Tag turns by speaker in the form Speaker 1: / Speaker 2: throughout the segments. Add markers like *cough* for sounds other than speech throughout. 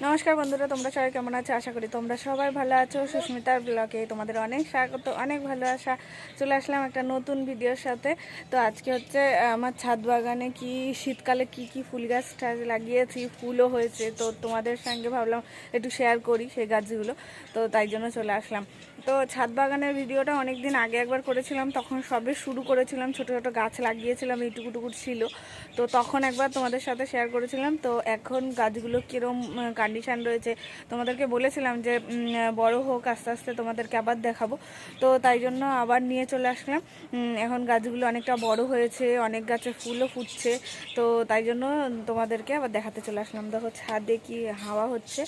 Speaker 1: নমস্কার বন্ধুরা, তোমরা সবাই কেমন আছো? আশা করি তোমরা সবাই ভালো আছো। সুস্মিতার ব্লগে তোমাদের অনেক স্বাগত, অনেক ভালো আসা চলে আসলাম একটা নতুন ভিডিওর সাথে। তো আজকে হচ্ছে আমার ছাদ বাগানে কি, শীতকালে কি কি ফুল গাছ টাছ লাগিয়েছি, ফুলও হয়েছে। তো তোমাদের সঙ্গে ভাবলাম একটু শেয়ার করি সেই গাছগুলো। তো তাই জন্য চলে আসলাম। তো ছাদ বাগানের ভিডিওটা অনেক দিন আগে একবার করেছিলাম, তখন সবে শুরু করেছিলাম, ছোট ছোট গাছ লাগিয়েছিলাম এইটুকুটুকু ছিল। তো তখন একবার তোমাদের সাথে শেয়ার করেছিলাম, তো এখন গাছগুলো কীরম কন্ডিশান রয়েছে তোমাদেরকে বলেছিলাম যে বড় হোক, আস্তে আস্তে তোমাদেরকে আবার দেখাবো। তো তাই জন্য আবার নিয়ে চলে আসলাম। এখন গাছগুলো অনেকটা বড় হয়েছে, অনেক গাছে ফুলও ফুটছে, তো তাই জন্য তোমাদেরকে আবার দেখাতে চলে আসলাম। দেখো ছাদে কি হাওয়া হচ্ছে,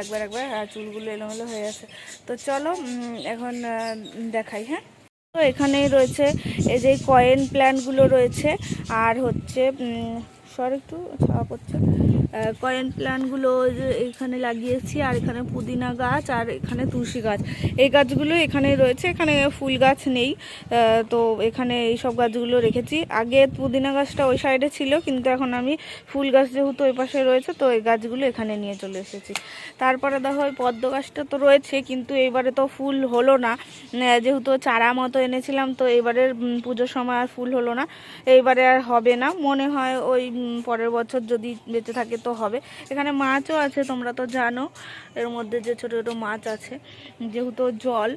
Speaker 1: একবার একবার চুলগুলো এলোমেলো হয়ে আছে। তো চলো এখন দেখাই হ্যাঁ? তো এখানেই রয়েছে এই যে কয়েন প্ল্যান্টগুলো রয়েছে, আর হচ্ছে সর একটু ছাওয়া পড়ছে। কয়েন প্ল্যান্টগুলো এখানে লাগিয়েছি, আর এখানে পুদিনা গাছ, আর এখানে তুলসী গাছ। এই গাছগুলো এখানে রয়েছে, এখানে ফুল গাছ নেই। তো এখানে এই সব গাছগুলো রেখেছি। আগে পুদিনা গাছটা ওই সাইডে ছিল, কিন্তু এখন আমি ফুল গাছ যেহেতু ওই পাশে রয়েছে, তো এই গাছগুলো এখানে নিয়ে চলে এসেছি। তারপরে দেখো ওই পদ্ম গাছটা তো রয়েছে, কিন্তু এইবারে তো ফুল হলো না। যেহেতু চারা মতো এনেছিলাম, তো এবারের পুজোর সময় আর ফুল হলো না। এইবারে আর হবে না। মনে হয় ওই পরের বছর যদি বেঁচে থাকে তো হবে। এখানে মাছও আছে, তোমরা তো জানো। এর মধ্যে যে ছোটো ছোটো মাছ আছে, যেহেতু জল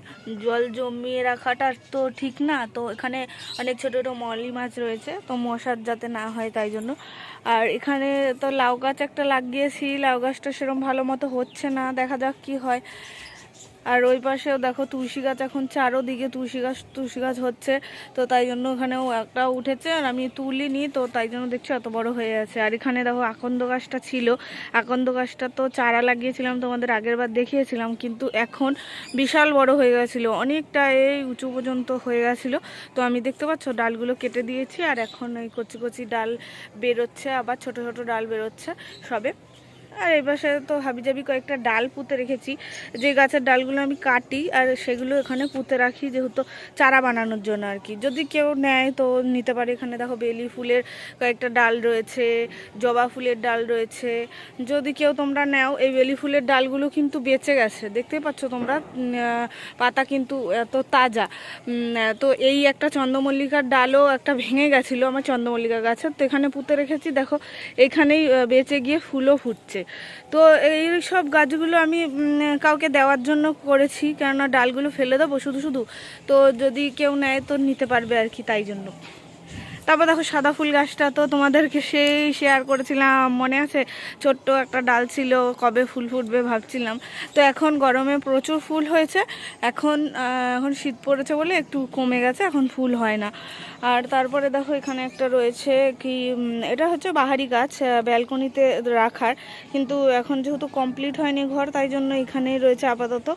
Speaker 1: জল জমিয়ে রাখাটা তো ঠিক না, তো এখানে অনেক ছোটো ছোটো মলি মাছ রয়েছে, তো মশার যাতে না হয় তাই জন্য। আর এখানে তো লাউ গাছ একটা লাগিয়েছি, লাউ গাছটা সেরকম ভালো মতো হচ্ছে না, দেখা যাক কি হয়। আর ওই পাশেও দেখো তুলসী গাছ, এখন চারোদিকে তুলসী গাছ তুলসী গাছ হচ্ছে, তো তাই জন্য ওখানেও একটা উঠেছে, আর আমি তুলিনি, তো তাই জন্য দেখছি অত বড় হয়ে আছে। আর এখানে দেখো আকন্দ গাছটা ছিল, আকন্দ গাছটা তো চারা লাগিয়েছিলাম, তোমাদের আগের বার দেখিয়েছিলাম, কিন্তু এখন বিশাল বড় হয়ে গেছিল, অনেকটা এই উঁচু পর্যন্ত হয়ে গেছিল। তো আমি দেখতে পাচ্ছ, ডালগুলো কেটে দিয়েছি, আর এখন এই কচি কচি ডাল বেরোচ্ছে, আবার ছোট ছোট ডাল বেরোচ্ছে সবে। আর এই পাশে তো হাবিজাবি কয়েকটা ডাল পুঁতে রেখেছি। যে গাছের ডালগুলো আমি কাটি আর সেগুলো এখানে পুঁতে রাখি যেহেতু চারা বানানোর জন্য আর কি। যদি কেউ নেয় তো নিতে পারে। এখানে দেখো বেলি ফুলের কয়েকটা ডাল রয়েছে, জবা ফুলের ডাল রয়েছে। যদি কেউ তোমরা নেও, এই বেলি ফুলের ডালগুলো কিন্তু বেঁচে গেছে। দেখতে পাচ্ছ তোমরা পাতা কিন্তু এত তাজা। তো এই একটা চন্দ্রমল্লিকার ডালও একটা ভেঙে গেছিল আমার চন্দ্রমল্লিকা গাছের। তো এখানে পুঁতে রেখেছি। দেখো, এখানেই বেঁচে গিয়ে ফুলও ফুটছে। তো এই সব গাছগুলো আমি কাউকে দেওয়ার জন্য করেছি, কেননা ডালগুলো ফেলে দেবো শুধু শুধু। তো যদি কেউ নেয় তো নিতে পারবে আর কি তাই জন্য। তারপর দেখো সাদা ফুল গাছটা তো তোমাদেরকে সেই শেয়ার করেছিলাম। মনে আছে? ছোট্ট একটা ডাল ছিল, কবে ফুল ফুটবে ভাবছিলাম। তো এখন গরমে প্রচুর ফুল হয়েছে। এখন এখন শীত পড়েছে বলে একটু কমে গেছে, এখন ফুল হয় না। আর তারপরে দেখো এখানে একটা রয়েছে কি এটা হচ্ছে বাহারি গাছ ব্যালকনিতে রাখার। কিন্তু এখন যেহেতু কমপ্লিট হয়নি ঘর, তাই জন্য এখানেই রয়েছে আপাতত।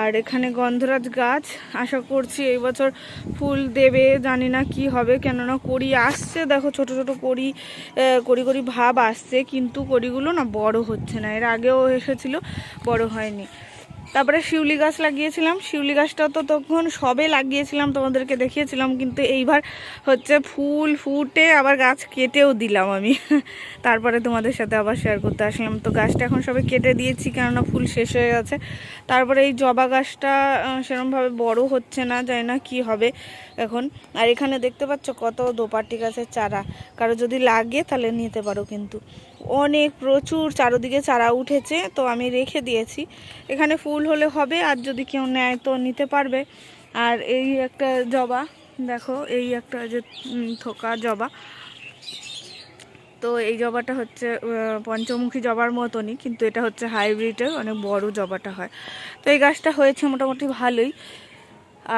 Speaker 1: আর এখানে গন্ধরাজ গাছ। আশা করছি এই বছর ফুল দেবে, জানি না কি হবে কেননা কড়ি আসছে, দেখো ছোট ছোট কড়ি কড়ি কড়ি ভাব আসছে, কিন্তু কড়িগুলো না বড় হচ্ছে না। এর আগেও এসেছিল, বড় হয়নি। তারপরে শিউলি গাছ লাগিয়েছিলাম। শিউলি গাছটা তো তখন সবে লাগিয়েছিলাম, তোমাদেরকে দেখিয়েছিলাম, কিন্তু এইবার হচ্ছে ফুল ফুটে আবার গাছ কেটেও দিলাম আমি। *laughs* তারপরে তোমাদের সাথে আবার শেয়ার করতে আসলাম। তো গাছটা এখন সবে কেটে দিয়েছি, কেননা ফুল শেষ হয়ে গেছে। তারপরে এই জবা গাছটা সেরমভাবে বড় হচ্ছে না, জানি না কি হবে এখন। আর এখানে দেখতে পাচ্ছ কত দোপাটি গাছের চারা। কারও যদি লাগে তাহলে নিতে পারো কিন্তু। অনেক প্রচুর চারোদিকে চারা উঠেছে, তো আমি রেখে দিয়েছি। এখানে ফুল হলে হবে, আর যদি কেউ নেয় তো নিতে পারবে। আর এই একটা জবা, দেখো, এই একটা যে থোকা জবা। তো এই জবাটা হচ্ছে পঞ্চমুখী জবার মতনই, কিন্তু এটা হচ্ছে হাইব্রিডের, অনেক বড় জবাটা হয়। তো এই গাছটা হয়েছে মোটামুটি ভালোই।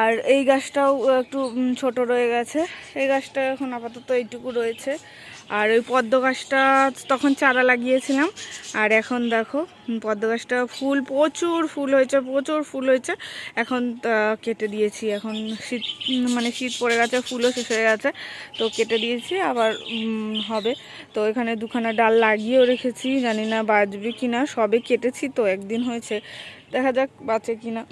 Speaker 1: আর এই গাছটাও একটু ছোট রয়ে গেছে। এই গাছটা এখন আপাতত এইটুকু রয়েছে। আর ওই পদ্ম গাছটা তখন চারা লাগিয়েছিলাম। আর এখন দেখো, পদ্ম গাছটা ফুল, প্রচুর ফুল হয়েছে, প্রচুর ফুল হয়েছে। এখন কেটে দিয়েছি, এখন শীত মানে শীত পড়ে গেছে, ফুলও শেষ হয়ে গেছে। তো কেটে দিয়েছি, আবার হবে। তো এখানে দুখানা ডাল লাগিয়েও রেখেছি, জানি না বাঁচবে কি না সবে কেটেছি তো, একদিন হয়েছে। দেখা যাক বাঁচে কি না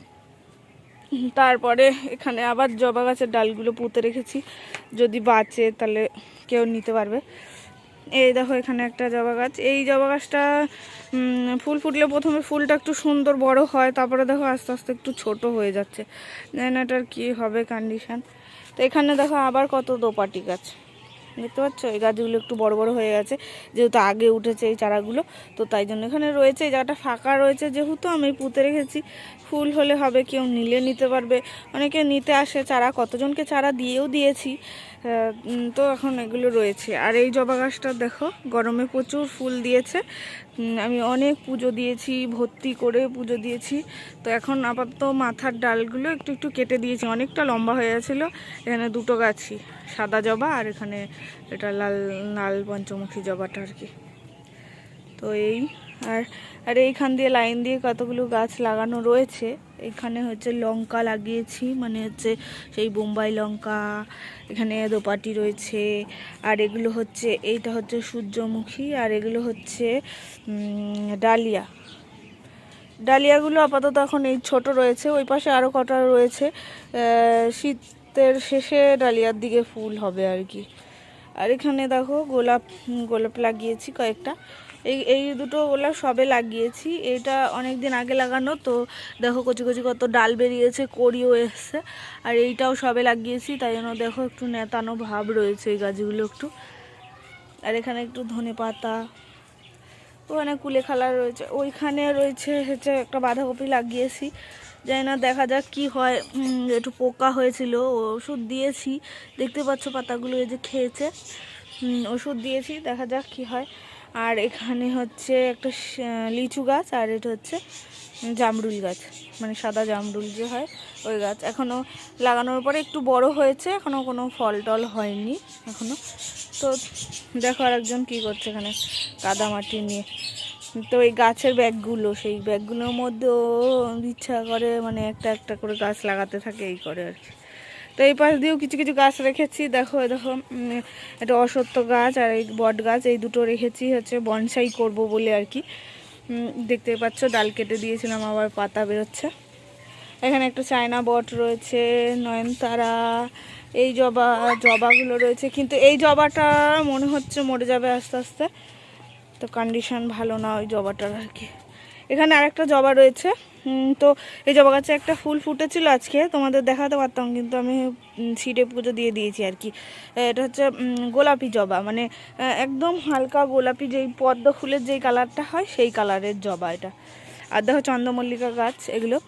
Speaker 1: তারপরে এখানে আবার জবা গাছের ডালগুলো পুঁতে রেখেছি। যদি বাঁচে তাহলে কেউ নিতে পারবে। এই দেখো এখানে একটা জবা গাছ। এই জবা গাছটা ফুল ফুটলে প্রথমে ফুলটা একটু সুন্দর বড় হয়, তারপরে দেখো আস্তে আস্তে একটু ছোট হয়ে যাচ্ছে। জানি না এটার কী হবে কন্ডিশন তো এখানে দেখো আবার কত দোপাটি গাছ। দেখতে পাচ্ছ? এই গাছগুলো একটু বড় বড় হয়ে গেছে, যেহেতু আগে উঠেছে এই চারাগুলো, তো তাই জন্য এখানে রয়েছে, এই জায়গাটা ফাঁকা রয়েছে যেহেতু আমি পুঁতে রেখেছি। ফুল হলে হবে, কেউ নিলে নিতে পারবে। অনেকে নিতে আসে, চারা কতজনকে চারা দিয়েও দিয়েছি। তো এখন এগুলো রয়েছে। আর এই জবা গাছটা দেখো, গরমে প্রচুর ফুল দিয়েছে। আমি অনেক পুজো দিয়েছি, ভর্তি করে পুজো দিয়েছি। তো এখন আপাতত মাথার ডালগুলো একটু একটু কেটে দিয়েছি। অনেকটা লম্বা হয়ে গেছিল। এখানে দুটো গাছই, সাদা জবা আর এখানে এটা লাল লাল পঞ্চমুখী জবাটা আর কি। তো এই আর আর এইখান দিয়ে লাইন দিয়ে কতগুলো গাছ লাগানো রয়েছে, এখানে হচ্ছে লঙ্কা লাগিয়েছি মানে হচ্ছে সেই বোম্বাই লঙ্কা, এখানে দোপাটি রয়েছে, আর এগুলো হচ্ছে, এইটা হচ্ছে সূর্যমুখী, আর এগুলো হচ্ছে ডালিয়া। ডালিয়াগুলো আপাতত এখন এই ছোট রয়েছে, ওই পাশে আরও কটা রয়েছে শীতের শেষে ডালিয়ার দিকে ফুল হবে আর কি। আর এখানে দেখো গোলাপ গোলাপ লাগিয়েছি কয়েকটা। এই এই দুটো গোলাপ সবে লাগিয়েছি। এটা অনেক দিন আগে লাগানো, তো দেখো কচি কচি কত ডাল বেরিয়েছে কড়িও এসছে। আর এইটাও সবে লাগিয়েছি, তাই জন্য দেখো একটু নেতানো ভাব রয়েছে এই গাছগুলো একটু। আর এখানে একটু ধনে পাতা ওখানে কুলেখালা রয়েছে। ওইখানে রয়েছে হচ্ছে একটা বাঁধাকপি লাগিয়েছি। জানি না, দেখা যাক কি হয়। একটু পোকা হয়েছিল, ওষুধ দিয়েছি। দেখতে পাচ্ছ পাতাগুলো এই যে খেয়েছে। ওষুধ দিয়েছি, দেখা যাক কি হয়। আর এখানে হচ্ছে একটা লিচু গাছ আর এটা হচ্ছে জামরুল গাছ মানে সাদা জামরুল যে হয় ওই গাছ। এখনও লাগানোর পরে একটু বড় হয়েছে এখনও কোনো ফল টল হয়নি এখনও তো দেখো আর একজন কী করছে এখানে, কাদা মাটি নিয়ে। তো এই গাছের ব্যাগগুলো, সেই ব্যাগগুলোর মধ্যেও ইচ্ছা করে মানে একটা একটা করে গাছ লাগাতে থাকে, এই করে আর কি। তো এই পাশ দিয়েও কিছু কিছু গাছ রেখেছি। দেখো দেখো এটা অসত্য গাছ আর এই বট গাছ, এই দুটো রেখেছি হচ্ছে বনসাই করব বলে আর কি। দেখতে পাচ্ছ, ডাল কেটে দিয়েছিলাম, আবার পাতা বেরোচ্ছে। এখানে একটা চায়না বট রয়েছে, নয়নতারা, এই জবা, জবাগুলো রয়েছে। কিন্তু এই জবাটা মনে হচ্ছে মরে যাবে আস্তে আস্তে। তো কন্ডিশন ভালো না ওই জবাটার আর কি। এখানে আরেকটা জবা রয়েছে। তো এই জবা গাছে একটা ফুল ফুটেছিল আজকে, তোমাদের দেখাতে পারতাম, কিন্তু আমি সিটে পুজো দিয়ে দিয়েছি আর কি। এটা হচ্ছে গোলাপি জবা মানে একদম হালকা গোলাপি যেই পদ্ম ফুলের যেই কালারটা হয়, সেই কালারের জবা এটা। আর দেখো চন্দ্রমল্লিকা গাছ, এগুলো।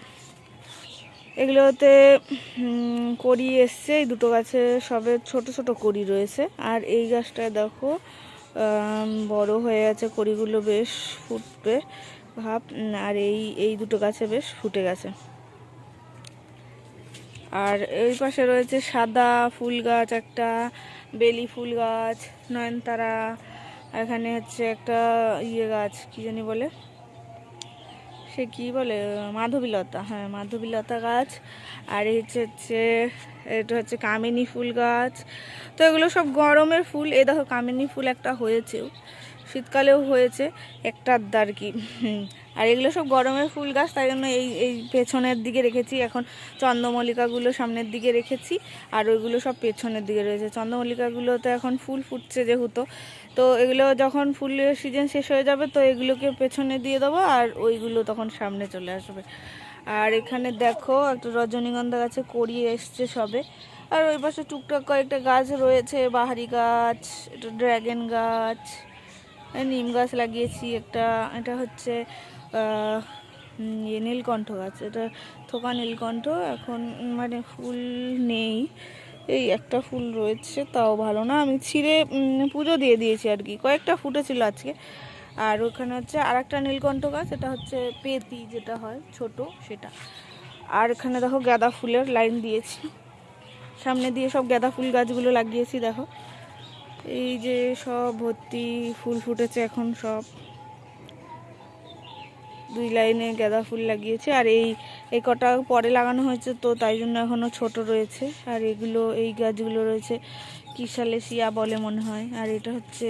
Speaker 1: এগুলোতে কড়ি এসছে, এই দুটো গাছে সবে ছোট ছোট কড়ি রয়েছে। আর এই গাছটায় দেখো বড় হয়ে গেছে কড়িগুলো, বেশ ফুটবে। ভাব আর এই এই দুটো গাছে বেশ ফুটে গেছে। আর এই পাশে রয়েছে সাদা ফুল গাছ, একটা বেলি ফুল গাছ, নয়নতারা এখানে হচ্ছে একটা ইয়ে গাছ, কি জানি বলে? সে কি বলে? মাধবীলতা হ্যাঁ মাধবীলতা গাছ। আর এই হচ্ছে হচ্ছে, এটা হচ্ছে কামিনী ফুল গাছ। তো এগুলো সব গরমের ফুল। এ দেখো, কামিনী ফুল একটা হয়েছেও। শীতকালেও হয়েছে, একটা আধটা আর কি। আর এগুলো সব গরমের ফুল গাছ, তাই জন্য এই এই পেছনের দিকে রেখেছি। এখন চন্দ্রমল্লিকাগুলো সামনের দিকে রেখেছি, আর ওইগুলো সব পেছনের দিকে রয়েছে। চন্দ্রমল্লিকাগুলো তো এখন ফুল ফুটছে যেহেতু। তো এগুলো যখন ফুলের সিজন শেষ হয়ে যাবে, তো এগুলোকে পেছনে দিয়ে দেবো, আর ওইগুলো তখন সামনে চলে আসবে। আর এখানে দেখো, একটা রজনীগন্ধা গাছে কড়িয়ে এসছে সবে। আর ওই পাশে টুকটাক কয়েকটা গাছ রয়েছে, বাহারি গাছ এটা ড্রাগন গাছ। নিম গাছ লাগিয়েছি, একটা, এটা হচ্ছে ইয়ে নীলকণ্ঠ গাছ। এটা থোকা নীলকণ্ঠ, এখন মানে ফুল নেই। এই একটা ফুল রয়েছে, তাও ভালো না। আমি ছিঁড়ে পুজো দিয়ে দিয়েছি আর কি। কয়েকটা ফুটেছিল আজকে। আর ওখানে হচ্ছে আর একটা নীলকণ্ঠ গাছ, এটা হচ্ছে পেতি যেটা হয়, ছোট সেটা। আর এখানে দেখো গাঁদা ফুলের লাইন দিয়েছি। সামনে দিয়ে সব গাঁদা ফুল গাছগুলো লাগিয়েছি, দেখো। এই যে সব ভর্তি, ফুল ফুটেছে এখন সব। দুই লাইনে গাঁদা ফুল লাগিয়েছে, আর এই এই কটা পরে লাগানো হয়েছে তো তাই জন্য এখনও ছোট রয়েছে। আর এগুলো, এই গাছগুলো রয়েছে কিসালেসিয়া বলে মনে হয়। আর এটা হচ্ছে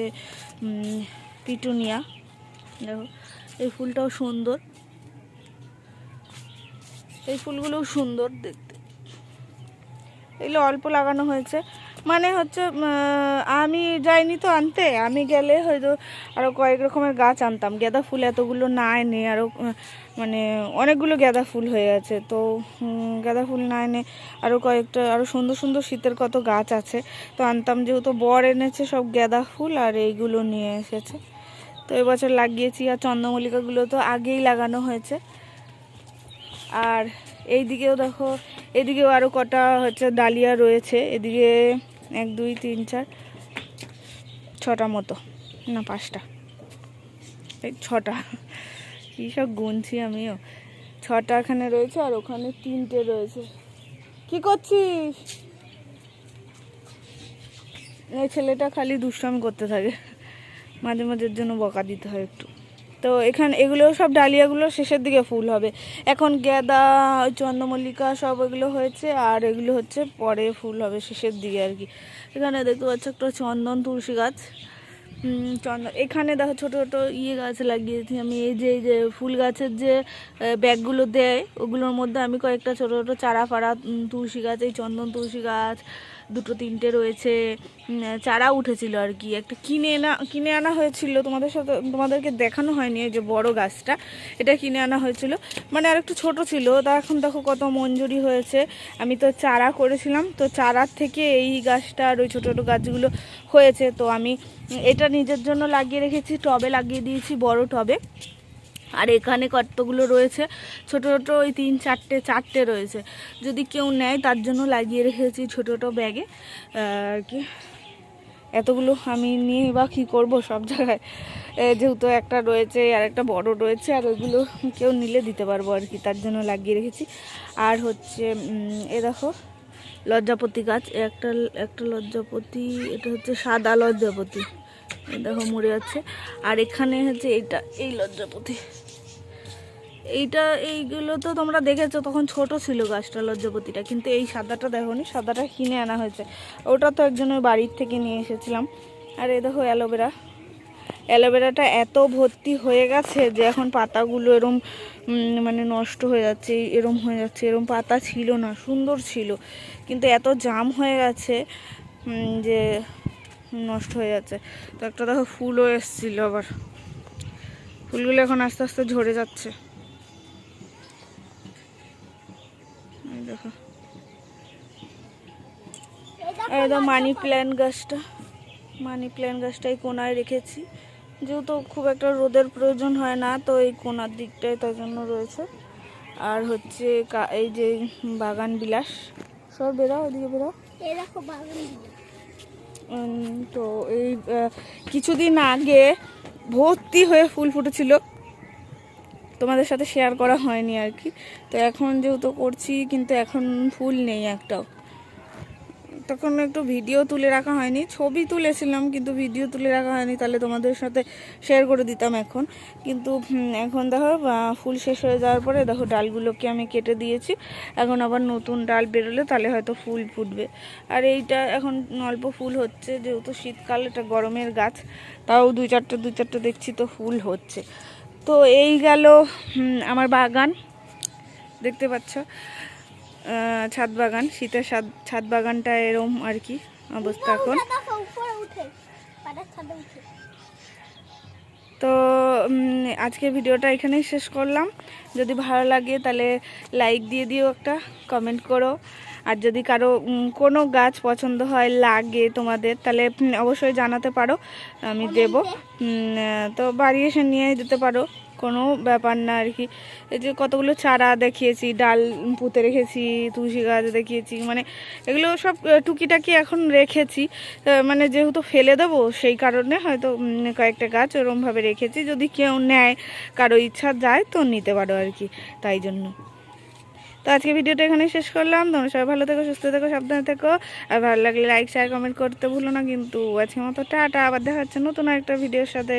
Speaker 1: পিটুনিয়া। দেখো, এই ফুলটাও সুন্দর। এই ফুলগুলোও সুন্দর দেখতে। এগুলো অল্প লাগানো হয়েছে। মানে হচ্ছে আমি যাইনি তো আনতে, আমি গেলে হয়তো আরও কয়েক রকমের গাছ আনতাম। গাঁদা ফুল এতগুলো না এনে আরও মানে অনেকগুলো গাঁদা ফুল হয়ে আছে। তো গাঁদা ফুল না এনে আরও কয়েকটা আরও সুন্দর সুন্দর শীতের কত গাছ আছে। তো আনতাম, যেহেতু বর এনেছে সব গাঁদা ফুল আর এইগুলো নিয়ে এসেছে। তো এবছর লাগিয়েছি, আর চন্দ্রমল্লিকাগুলো তো আগেই লাগানো হয়েছে। আর এই দিকেও দেখো, এদিকেও আরও কটা হচ্ছে ডালিয়া রয়েছে। এদিকে এক, দুই, তিন, চার, ছটা মতো। না, পাঁচটা। এই ছটা। কী সব গুনছি আমিও। ছটা এখানে রয়েছে আর ওখানে তিনটে রয়েছে। কি করছিস? এই ছেলেটা খালি দুষ্টামি করতে থাকে। মাঝে মাঝে এর জন্য বকা দিতে হয় একটু। তো এখানে, এগুলো সব ডালিয়াগুলো শেষের দিকে ফুল হবে। এখন গেঁদা, চন্দ্রমল্লিকা সব এগুলো হয়েছে, আর এগুলো হচ্ছে পরে ফুল হবে শেষের দিকে আর কি। এখানে দেখতে পাচ্ছ একটা চন্দন তুলসী গাছ। চন্দন এখানে দেখো ছোটো ছোটো ইয়ে গাছ লাগিয়েছি আমি। এই যে এই যে ফুল গাছের যে ব্যাগগুলো দেয়, ওগুলোর মধ্যে আমি কয়েকটা ছোটো ছোটো চারা ফাড়া তুলসী গাছ, এই চন্দন তুলসী গাছ দুটো তিনটে রয়েছে। চারা উঠেছিল আর কি। একটা কিনে আনা কিনে আনা হয়েছিল। তোমাদের সাথে, তোমাদেরকে দেখানো হয়নি যে বড় গাছটা। এটা কিনে আনা হয়েছিল। মানে আর একটু ছোটো ছিল। তা এখন দেখো কত মঞ্জুরি হয়েছে। আমি তো চারা করেছিলাম। তো চারার থেকে এই গাছটা আর ওই ছোটো ছোটো গাছগুলো হয়েছে। তো আমি এটা নিজের জন্য লাগিয়ে রেখেছি। টবে লাগিয়ে দিয়েছি বড় টবে। আর এখানে কতগুলো রয়েছে? ছোট ছোট ওই তিন, চারটে চারটে রয়েছে। যদি কেউ নেয়, তার জন্য লাগিয়ে রেখেছি ছোট ছোটো ব্যাগে। আর কি? এতগুলো আমি নিয়ে বা কী করব সব জায়গায়? যেহেতু একটা রয়েছে, আর একটা বড় রয়েছে, আর ওইগুলো কেউ নিলে দিতে পারব আর কি, তার জন্য লাগিয়ে রেখেছি। আর হচ্ছে এ দেখো, লজ্জাপতি গাছ। একটা একটা লজ্জাপতি, এটা হচ্ছে সাদা লজ্জাপতি। দেখো, মরে যাচ্ছে। আর এখানে হচ্ছে এইটা এই লজ্জাপতি। এইটা, এইগুলো তো তোমরা দেখেছ, তখন ছোট ছিল গাছটা লজ্জাপতিটা কিন্তু এই সাদাটা দেখোনি, সাদাটা কিনে আনা হয়েছে। ওটা তো একজনের বাড়ির থেকে নিয়ে এসেছিলাম। আর এই দেখো অ্যালোভেরা। অ্যালোভেরাটা এত ভর্তি হয়ে গেছে যে এখন পাতাগুলো এরম মানে নষ্ট হয়ে যাচ্ছে, এরম হয়ে যাচ্ছে, এরম পাতা ছিল না, সুন্দর ছিল। কিন্তু এত জাম হয়ে গেছে যে নষ্ট হয়ে যাচ্ছে। তো একটা দেখো ফুলও এসেছিল আবার। ফুলগুলো এখন আস্তে আস্তে ঝরে যাচ্ছে। দেখো। একদম মানি প্ল্যান্ট গাছটা। মানি প্ল্যান্ট গাছটাই কোনায় রেখেছি। যেহেতু খুব একটা রোদের প্রয়োজন হয় না তো এই কোনার দিকটায় তার জন্য রয়েছে। আর হচ্ছে এই যে বাগান বিলাস সব বেরাও ওদিকে। উম, তো এই কিছুদিন আগে ভর্তি হয়ে ফুল ফুটেছিল। তোমাদের সাথে শেয়ার করা হয়নি আর কি। তো এখন যেহেতু করছি, কিন্তু এখন ফুল নেই একটাও। তখন একটু ভিডিও তুলে রাখা হয়নি। ছবি তুলেছিলাম, কিন্তু ভিডিও তুলে রাখা হয়নি, তাহলে তোমাদের সাথে শেয়ার করে দিতাম এখন। কিন্তু এখন দেখো ফুল শেষ হয়ে যাওয়ার পরে দেখো ডালগুলোকে আমি কেটে দিয়েছি। এখন আবার নতুন ডাল বেরোলে তাহলে হয়তো ফুল ফুটবে। আর এইটা এখন অল্প ফুল হচ্ছে, যেহেতু শীতকাল, এটা গরমের গাছ, তাও দুই চারটে দুই চারটে দেখছি তো ফুল হচ্ছে। তো এই গেল আমার বাগান। দেখতে পাচ্ছ ছাদ বাগান শীতের ছাদ ছাদ বাগানটা এরম আর কি অবস্থা এখন। তো আজকে ভিডিওটা এখানেই শেষ করলাম। যদি ভালো লাগে তাহলে লাইক দিয়ে দিও একটা কমেন্ট করো। আর যদি কারও কোনো গাছ পছন্দ হয় লাগে তোমাদের তাহলে অবশ্যই জানাতে পারো আমি দেব। তো বাড়ি এসে নিয়ে যেতে পারো কোনো ব্যাপার না আর কি। এই যে কতগুলো চারা দেখিয়েছি ডাল পুঁতে রেখেছি তুলসী গাছ দেখিয়েছি মানে এগুলো সব টুকিটাকি এখন রেখেছি। মানে যেহেতু ফেলে দেবো সেই কারণে হয়তো কয়েকটা গাছ ওরমভাবে রেখেছি। যদি কেউ নেয় কারও ইচ্ছা যায় তো নিতে পারো আর কি তাই জন্য। তো আজকে ভিডিওটা এখানে শেষ করলাম। তোমরা সবাই ভালো থেকো, সুস্থ থেকো, সাবধানে থেকো। আর ভালো লাগলে লাইক শেয়ার কমেন্ট করতে ভুলো না। কিন্তু আজকে মতো টাটা। আবার দেখা হচ্ছে নতুন একটা ভিডিওর সাথে।